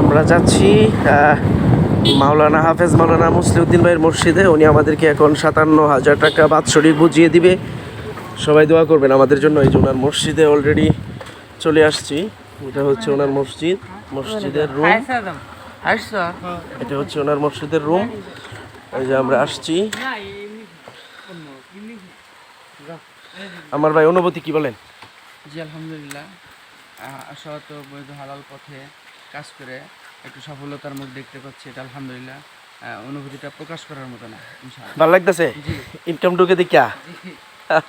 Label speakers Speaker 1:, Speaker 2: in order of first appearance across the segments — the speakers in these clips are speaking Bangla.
Speaker 1: আমরা যাচ্ছি মাওলানা হাফেজ মাওলানা মুসলিউদ্দিন ভাইয়ের মসজিদে। উনি আমাদেরকে এখন সাতান্ন হাজার টাকা বাৎসরিক বুঝিয়ে দিবে। সবাই দোয়া করবেন আমাদের জন্য। এই যে ওনার মসজিদে অলরেডি চলে আসছি। এটা হচ্ছে ওনার মসজিদ। মসজিদের রুম এটা হচ্ছে ওনার মসজিদের রুম এই যে আমরা আসছি। আমার ভাই অনুভূতি কি বলেন?
Speaker 2: জি আলহামদুলিল্লাহ। সৎ ও বৈধ হালাল পথে কাজ করে একটু সফলতার মুখ দেখতে পাচ্ছি এটা আলহামদুলিল্লাহ। অনুভূতিটা প্রকাশ করার মতো না
Speaker 1: ভালো লাগতেছে? ইনকাম ঢুকে দেখা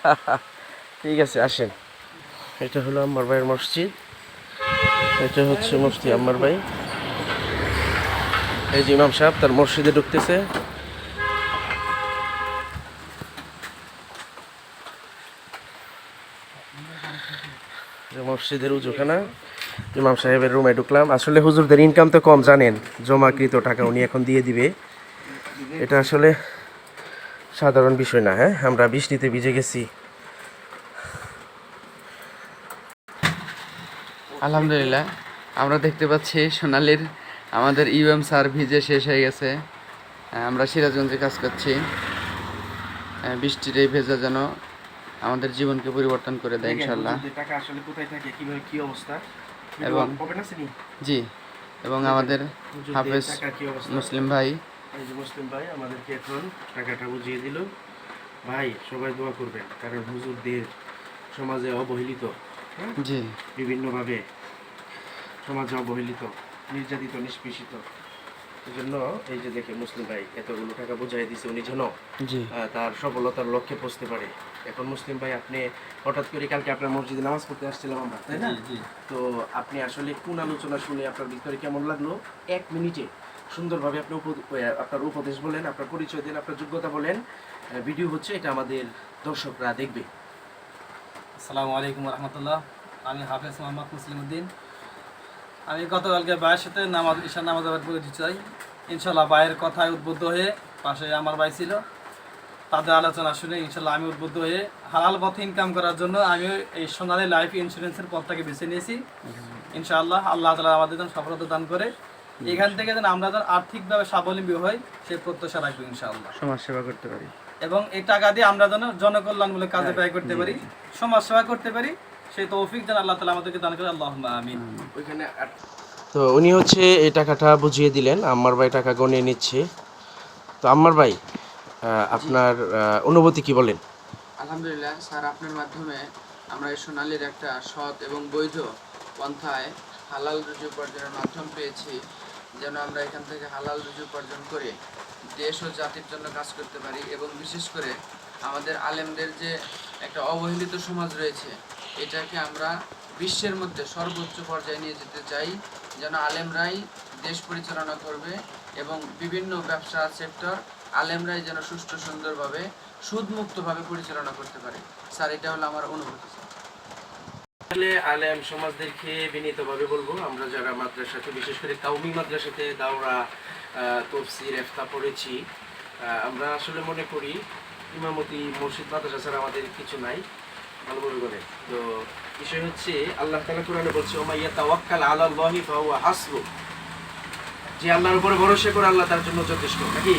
Speaker 1: ঠিক আছে আসেন। এটা হলো আম্মার ভাইয়ের মসজিদ। এটা হচ্ছে মুফতি আম্মার ভাই। এই যে ইমাম সাহেব তার মসজিদে ঢুকতেছে। মসজিদের উজুখানা। ইমাম সাহেবের রুমে ঢুকলাম। আসলে হুজুরদের ইনকাম তো কম জানেন জমাকৃত টাকা উনি এখন দিয়ে দিবে। এটা আসলে সাধারণ বিষয় না হ্যাঁ? আমরা বৃষ্টিতে ভিজে গেছি।
Speaker 2: আলহামদুলিল্লাহ আমরা দেখতে পাচ্ছি সোনালির আমাদের ইউএম স্যার ভিজে শেষ হয়ে গেছে। আমরা সিরাজগঞ্জে কাজ করছি। বৃষ্টির এই ভেজা যেন আমাদের জীবনকে পরিবর্তন করে দেয় ইনশাল্লাহ
Speaker 1: টাকা আসলে কোথায় থাকে কীভাবে কি অবস্থা?
Speaker 2: এবং- জি এবং আমাদের হাফেজ মুসলিম ভাই।
Speaker 1: যে মুসলিম ভাই আমাদেরকে এখন টাকাটা বুঝিয়ে দিল। ভাই সবাই দোয়া করবেন কারণ হুজুরদের সমাজে অবহেলিত হ্যাঁ?
Speaker 2: জি।
Speaker 1: বিভিন্নভাবে সমাজে অবহেলিত নির্যাতিত নিষ্পেষিত। জন্য এই যে দেখে মুসলিম ভাই এতগুলো টাকা বুঝাই দিছে উনি যেন তার সফলতার লক্ষ্যে পৌঁছতে পারে। এখন মুসলিম ভাই আপনি হঠাৎ করে কালকে আপনার মসজিদে নামাজ পড়তে আসছিলাম আমরা তাই না? তো আপনি আসলে কোন আলোচনা শুনে আপনার ভিতরে কেমন লাগল? এক মিনিটে সুন্দরভাবে আপনি আপনার উপদেশ বলেন আপনার পরিচয় দেন আপনার যোগ্যতা বলেন। ভিডিও হচ্ছে এটা আমাদের দর্শকরা দেখবে।
Speaker 3: আসসালামু আলাইকুম রহমতুল্লাহ। আমি হাফেজ মোহাম্মদ মুসলিম উদ্দিন আমি গতকালকে ভাইয়ের সাথে নামাজ ঈশান নামাজ আবাদ দিতে চাই। ইনশাল্লাহ ভাইয়ের কথায় উদ্বুদ্ধ হয়ে পাশে আমার ভাই ছিল। তাদের আলোচনা শুনে ইনশাল্লাহ আমি উদ্বুদ্ধ হয়ে হালাল পথে ইনকাম করার জন্য আমি এই সোনালী লাইফ ইন্স্যুরেন্সের পথটাকে বেছে নিয়েছি। ইনশাআল্লাহ আল্লাহ তালা আমাদের যেন সফলতা দান করে। এখান থেকে যেন আমরা যেন আর্থিকভাবে স্বাবলম্বী হই সে প্রত্যাশা রাখব ইনশাআল্লাহ।
Speaker 2: সমাজ সেবা করতে পারি।
Speaker 3: এবং এই টাকা দিয়ে আমরা যেন জনকল্যাণমূলক কাজে ব্যয় করতে পারি সমাজ সেবা করতে পারি। সেই তৌফিক যেন আল্লাহ তালা আমাদেরকে দান করে। আল্লাহ আমিন।
Speaker 1: ওইখানে তো উনি হচ্ছে এই টাকাটা বুঝিয়ে দিলেন আম্মার ভাই টাকা গনিয়ে নিচ্ছে। তো আম্মার ভাই আপনার অনুভূতি কি বলেন?
Speaker 2: আলহামদুলিল্লাহ স্যার আপনার মাধ্যমে আমরা এই সোনালির একটা সৎ এবং বৈধ পন্থায় হালাল রুজি উপার্জনের মাধ্যম পেয়েছি যেন আমরা এখান থেকে হালাল রুজি উপার্জন করে দেশ ও জাতির জন্য কাজ করতে পারি এবং বিশেষ করে আমাদের আলেমদের যে একটা অবহেলিত সমাজ রয়েছে এটাকে আমরা বিশ্বের মধ্যে সর্বোচ্চ পর্যায়ে নিয়ে যেতে চাই, যেন আলেমরাই দেশ পরিচালনা করবে এবং বিভিন্ন ব্যবসা সেক্টর আলেমরাই যেন সুষ্ঠু, সুন্দরভাবে, সুদমুক্তভাবে পরিচালনা করতে পারে। স্যার, এটা হলো আমার অনুভূতি
Speaker 1: আসলে আলেম সমাজদেরকে বিনীতভাবে বলব, আমরা যারা মাদ্রাসাতে, বিশেষ করে কাউমি মাদ্রাসাতে দাওরা তফসির এফতা পড়েছি আমরা আসলে মনে করি ইমামতি, মসজিদ, মাদ্রাসা ছাড়া আমাদের কিছু নাই। যে আল্লাহর উপরে ভরসা করে আল্লাহ তার জন্য যথেষ্ট, নাকি?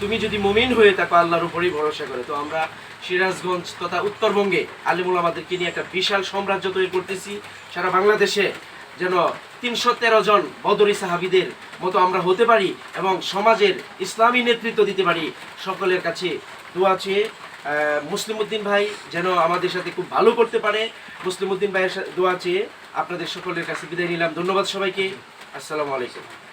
Speaker 1: তুমি যদি মুমিন হয়ে থাকো, আল্লাহর উপরেই ভরসা করে। তো আমরা সিরাজগঞ্জ তথা উত্তরবঙ্গে আলিমুল আমাদেরকে নিয়ে একটা বিশাল সাম্রাজ্য তৈরি করতেছি। সারা বাংলাদেশে যেন তিনশো তেরো জন বদরি সাহাবিদের মতো আমরা হতে পারি এবং সমাজের ইসলামী নেতৃত্ব দিতে পারি। সকলের কাছে দোয়া আছে মুসলিম উদ্দিন ভাই যেন আমাদের সাথে খুব ভালো করতে পারে। মুসলিম উদ্দিন ভাইয়ের দোয়া চেয়ে আপনাদের সকলের কাছে বিদায় নিলাম। ধন্যবাদ সবাইকে। আসসালামু আলাইকুম।